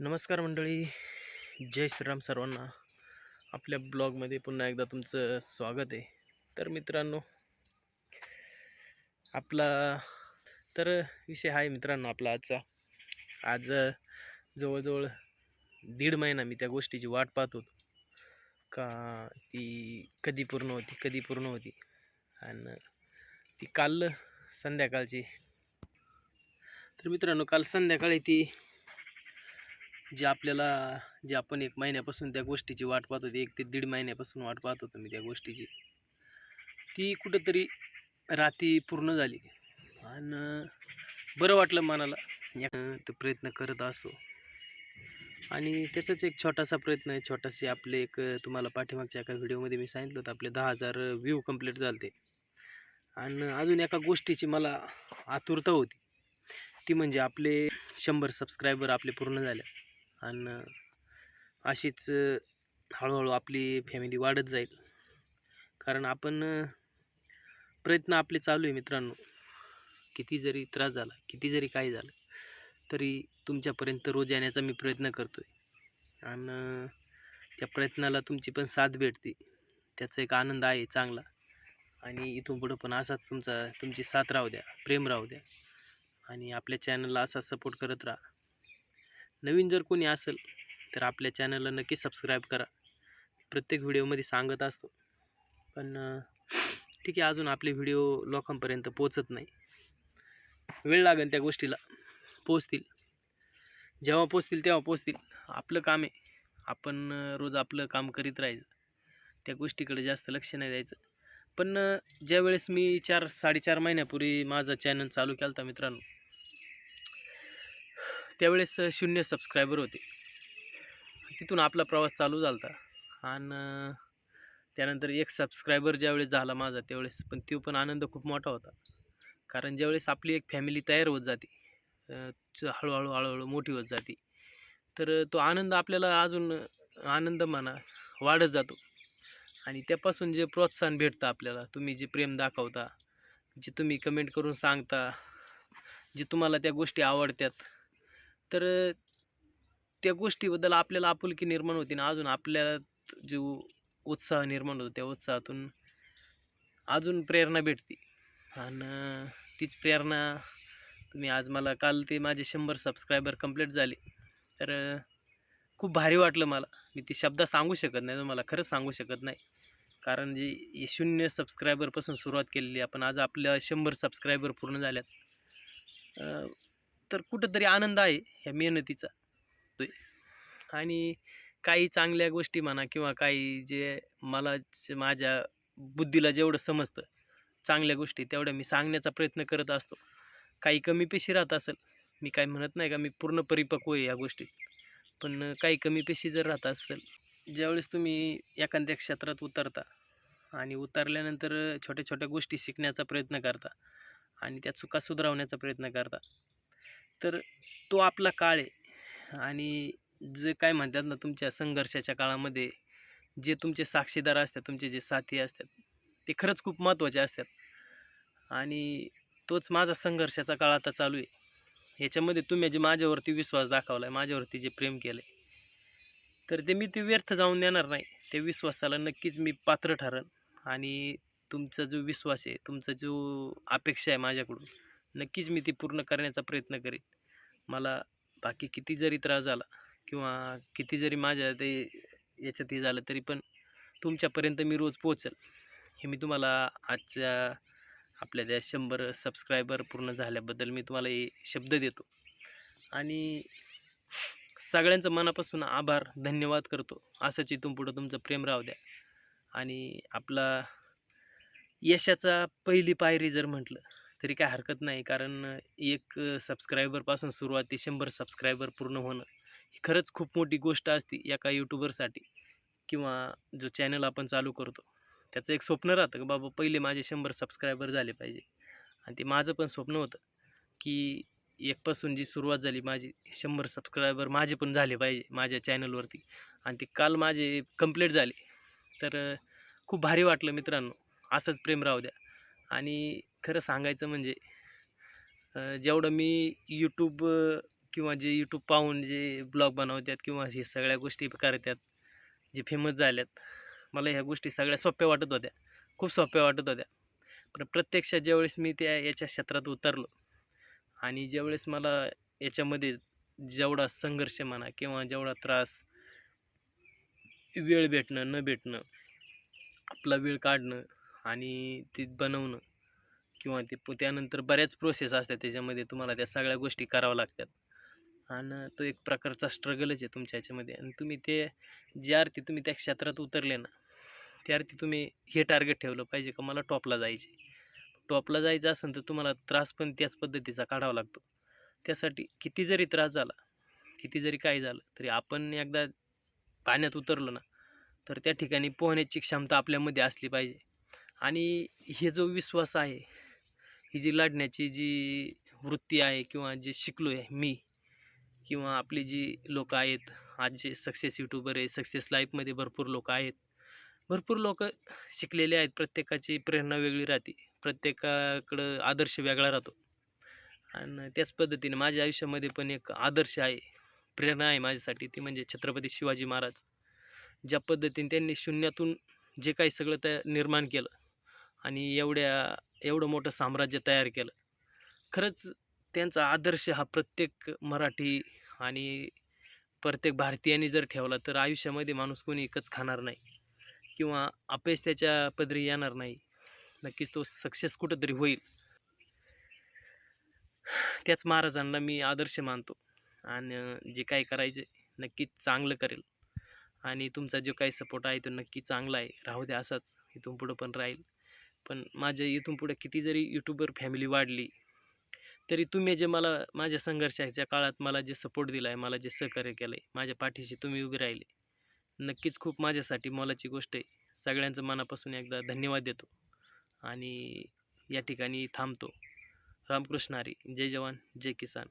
नमस्कार मंडळी. जय श्रीराम सर्वांना. आपल्या ब्लॉगमध्ये पुन्हा एकदा तुमचं स्वागत आहे. तर मित्रांनो आपला तर विषय आहे मित्रांनो आपला आजचा. आज जवळजवळ दीड महिना मी त्या गोष्टीची वाट पाहत होतो. का ती कधी पूर्ण होती कधी पूर्ण होती. आणि ती काल संध्याकाळची. तर मित्रांनो काल संध्याकाळी ती जे आपल्याला जे आपण एक महिन्यापासून त्या गोष्टीची वाट पाहत होती एक ते दीड महिन्यापासून वाट पाहत होतो मी त्या गोष्टीची. ती कुठंतरी राती पूर्ण झाली. आणि बरं वाटलं मनाला. तर तो प्रयत्न करत असतो. आणि त्याचाच एक छोटासा प्रयत्न आहे छोटासे आपले एक तुम्हाला पाठीमागच्या एका व्हिडिओमध्ये मी सांगितलं होतं आपले दहा हजार व्ह्यू कंप्लीट झाले आणि अजून एका गोष्टीची मला आतुरता होती. ती म्हणजे आपले शंभर सबस्क्रायबर आपले पूर्ण झाले. आणि अशीच हळूहळू आपली फॅमिली वाढत जाईल. कारण आपण प्रयत्न आपले चालू आहे मित्रांनो. किती जरी त्रास झाला किती जरी काय झालं तरी तुमच्यापर्यंत रोज येण्याचा मी प्रयत्न करतो आहे आणि त्या प्रयत्नाला तुमची पण साथ भेटते. त्याचा एक आनंद आहे चांगला. आणि इथून पुढं पण असाच तुमचा तुमची साथ राहू द्या प्रेम राहू द्या. आणि आपल्या चॅनलला असाच सपोर्ट करत राहा. नवीन जर कोणी असेल तर आपल्या चॅनलला नक्की सबस्क्राईब करा. प्रत्येक व्हिडिओमध्ये सांगत असतो. पण ठीक आहे अजून आपले व्हिडिओ लोकांपर्यंत पोचत नाही. वेळ लागेल त्या गोष्टीला. पोचतील जेव्हा पोचतील तेव्हा पोचतील आपलं काम आहे. आपण रोज आपलं काम करीत राहायचं. त्या गोष्टीकडे जास्त लक्ष नाही द्यायचं. पण ज्यावेळेस मी चार साडेचार महिन्यापूर्वी माझा चॅनल चालू केला होता मित्रांनो त्यावेळेस शून्य सबस्क्रायबर होते. तिथून आपला प्रवास चालू झाला होता आणि त्यानंतर एक सबस्क्रायबर ज्यावेळेस झाला माझा त्यावेळेस पण तो पण आनंद खूप मोठा होता. कारण ज्यावेळेस आपली एक फॅमिली तयार होत जाते हळूहळू हळूहळू मोठी होत जाते तर तो आनंद आपल्याला अजून आनंद म्हणा वाढत जातो. आणि त्यापासून जे प्रोत्साहन भेटतं आपल्याला तुम्ही जे प्रेम दाखवता जे तुम्ही कमेंट करून सांगता जे तुम्हाला त्या गोष्टी आवडतात तर त्या गोष्टीबद्दल आपल्याला आपुलकी निर्माण होती ना अजून आपल्या जो उत्साह निर्माण होतो त्या उत्साहातून अजून प्रेरणा भेटते. आणि तीच प्रेरणा तुम्ही आज मला काल ते माझे शंभर सबस्क्रायबर कंप्लीट झाले. तर खूप भारी वाटलं मला. मी ती शब्द सांगू शकत नाही तुम्हाला खरंच सांगू शकत नाही. कारण जे शून्य सबस्क्रायबरपासून सुरुवात केलेली आपण आज आपल्या शंभर सबस्क्रायबर पूर्ण झाल्यात. तर कुठंतरी आनंद आहे ह्या मेहनतीचा. आणि काही चांगल्या गोष्टी म्हणा किंवा काही जे मला माझ्या बुद्धीला जेवढं समजतं चांगल्या गोष्टी तेवढ्या मी सांगण्याचा प्रयत्न करत असतो. काही कमी पेशी राहत असेल मी काय म्हणत नाही का मी पूर्ण परिपक्व आहे या गोष्टीत. पण काही कमी पेशी जर राहत असेल ज्यावेळेस तुम्ही एखाद्या क्षेत्रात उतरता आणि उतरल्यानंतर छोट्या छोट्या गोष्टी शिकण्याचा प्रयत्न करता आणि त्या चुका सुधारवण्याचा प्रयत्न करता तर तो आपला काळ आहे. आणि जे काय म्हणतात ना तुमच्या संघर्षाच्या काळामध्ये जे तुमचे साक्षीदार असतात तुमचे जे साथी असतात ते खरंच खूप महत्त्वाचे असतात. आणि तोच माझा संघर्षाचा काळ आता चालू आहे. ह्याच्यामध्ये तुम्ही जे माझ्यावरती विश्वास दाखवला आहे माझ्यावरती जे प्रेम केलं आहे तर ते मी ते व्यर्थ जाऊन देणार नाही. त्या विश्वासाला नक्कीच मी पात्र ठरण आणि तुमचा जो विश्वास आहे तुमचा जो अपेक्षा आहे माझ्याकडून नक्कीच मी ती पूर्ण करण्याचा प्रयत्न करेन. मला बाकी किती जरी त्रास झाला किंवा किती जरी माझ्या ते याच्यात हे झालं तरी पण तुमच्यापर्यंत मी रोज पोचेल हे मी तुम्हाला आजच्या आपल्या त्या शंभर सबस्क्रायबर पूर्ण झाल्याबद्दल मी तुम्हाला हे शब्द देतो. आणि सगळ्यांचं मनापासून आभार धन्यवाद करतो. असंच इथून पुढं तुमचं प्रेम राहू द्या. आणि आपला यशाचा पहिली पायरी जर म्हटलं तरी काय हरकत नाही. कारण एक सबस्क्रायबरपासून सुरुवात ते शंभर सबस्क्रायबर पूर्ण होणं ही खरंच खूप मोठी गोष्ट असते एका यूट्यूबरसाठी किंवा जो चॅनल आपण चालू करतो. त्याचं एक स्वप्न राहतं की बाबा पहिले माझे शंभर सबस्क्रायबर झाले पाहिजे. आणि ते माझं पण स्वप्न होतं की एकपासून जी सुरुवात झाली माझी शंभर सबस्क्रायबर माझे पण झाले पाहिजे माझ्या चॅनलवरती आणि ते काल माझे कंप्लीट झाले. तर खूप भारी वाटलं मित्रांनो. असंच प्रेम राहू द्या. आणि खरं सांगायचं म्हणजे जेवढं मी यूट्यूब किंवा जे यूट्यूब पाहून जे ब्लॉग बनवतात किंवा हे सगळ्या गोष्टी करतात जे फेमस झाल्यात मला ह्या गोष्टी सगळ्या सोप्या वाटत होत्या. खूप सोप्या वाटत होत्या. पण प्रत्यक्षात ज्यावेळेस मी त्या याच्या क्षेत्रात उतरलो आणि ज्यावेळेस मला याच्यामध्ये जेवढा संघर्ष म्हणा किंवा जेवढा त्रास वेळ भेटणं न भेटणं आपला वेळ काढणं आणि ते बनवणं किंवा ते त्यानंतर बऱ्याच प्रोसेस असतात त्याच्यामध्ये तुम्हाला त्या सगळ्या गोष्टी कराव्या लागतात. आणि तो एक प्रकारचा स्ट्रगलच आहे तुमच्या ह्याच्यामध्ये. आणि तुम्ही ते ज्या अर्थी तुम्ही त्या क्षेत्रात उतरले ना त्या अर्थी तुम्ही हे टार्गेट ठेवलं पाहिजे का मला टॉपला जायचे टॉपला जायचं असेल तर तुम्हाला त्रास पण त्याच पद्धतीचा काढावा लागतो. त्यासाठी किती जरी त्रास झाला किती जरी काय झालं तरी आपण एकदा पाण्यात उतरलो ना तर त्या ठिकाणी पोहण्याची क्षमता आपल्यामध्ये असली पाहिजे. आणि हे जो विश्वास आहे ही जी लढण्याची जी वृत्ती आहे किंवा जे शिकलो आहे मी किंवा आपली जी लोक आहेत आज जे सक्सेस यूट्यूबर आहे सक्सेस लाईफमध्ये भरपूर लोक आहेत. भरपूर लोक शिकलेले आहेत प्रत्येकाची प्रेरणा वेगळी राहते प्रत्येकाकडं आदर्श वेगळा राहतो. आणि त्याच पद्धतीने माझ्या आयुष्यामध्ये पण एक आदर्श आहे प्रेरणा आहे माझ्यासाठी ती म्हणजे छत्रपती शिवाजी महाराज. ज्या पद्धतीने त्यांनी शून्यातून जे काही सगळं त्या निर्माण केलं आणि एवढ्या एवढं मोठं साम्राज्य तयार केलं. खरंच त्यांचा आदर्श हा प्रत्येक मराठी आणि प्रत्येक भारतीयाने जर ठेवला तर आयुष्यामध्ये माणूस कोणी एकच खाणार नाही किंवा अपयश त्याच्या पदरी येणार नाही. नक्कीच तो सक्सेस कुठंतरी होईल. त्याच महाराजांना मी आदर्श मानतो आणि जे काय करायचे नक्कीच चांगलं करेल. आणि तुमचा जो काही सपोर्ट आहे तो नक्की चांगला आहे. राहू द्या असाच इथून पुढं पण राहील. पण माझ्या इथून पुढे किती जरी यूट्यूबर फॅमिली वाढली तरी तुम्ही जे मला माझ्या संघर्षाच्या काळात मला जे सपोर्ट दिला आहे मला जे सहकार्य केलं आहे माझ्या पाठीशी तुम्ही उभे राहिले. नक्कीच खूप माझ्यासाठी मोलाची गोष्ट आहे. सगळ्यांचं मनापासून एकदा धन्यवाद देतो. आणि या ठिकाणी थांबतो. रामकृष्ण हरी. जय जवान जय किसान.